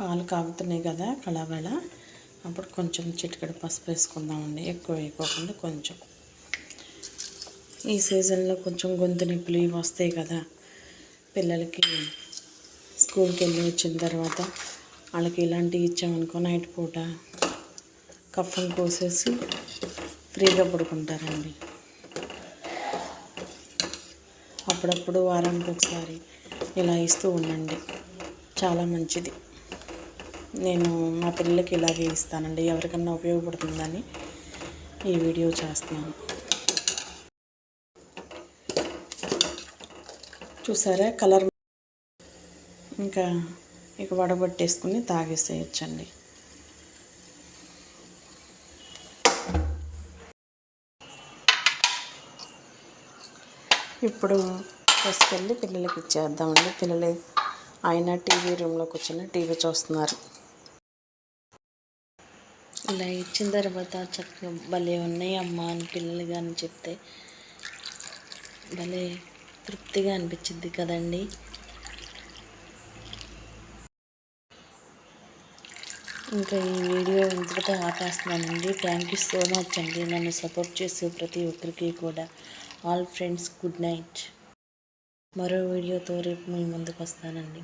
పాలు కాగుతున్నాయి కదా కళావేళ. అప్పుడు కొంచెం చిటికెడు పసుపు వేసుకుందామండి. ఎక్కువ వేయకోకుండా కొంచెం. ఈ సీజన్లో కొంచెం గొంతు నొప్పులు ఇవి వస్తాయి కదా పిల్లలకి స్కూల్కి వెళ్ళి వచ్చిన తర్వాత వాళ్ళకి ఇలాంటివి ఇచ్చామనుకో నైట్ పూట కఫం కోసేసి ఫ్రీగా పడుకుంటారండి. అప్పుడప్పుడు వారానికి ఒకసారి ఇలా ఇస్తూ ఉండండి. చాలా మంచిది. నేను మా పిల్లలకి ఇలాగే ఇస్తానండి. ఎవరికన్నా ఉపయోగపడుతుందని ఈ వీడియో చేస్తున్నాను. చూసారా? కలర్ ఇంకా ఇక వడబట్టేసుకుని తాగేసేయచ్చండి. ఇప్పుడు తీసుకెళ్ళి పిల్లలకి ఇచ్చేద్దామండి. పిల్లలు ఆయన టీవీ రూమ్లోకి వచ్చిన టీవీ చూస్తున్నారు. ఇలా ఇచ్చిన తర్వాత చక్కగా భలే ఉన్నాయి అమ్మ అని పిల్లలు కానీ చెప్తే భలే తృప్తిగా అనిపించింది కదండి. ఇంకా ఈ వీడియో ఇంతటితో ఆపేస్తున్నానండి. థ్యాంక్ యూ సో మచ్ అండి. నన్ను సపోర్ట్ చేసే ప్రతి ఒక్కరికి కూడా. ఆల్ ఫ్రెండ్స్ గుడ్ నైట్ మరో వీడియోతో రేపు మీ ముందుకు వస్తానండి.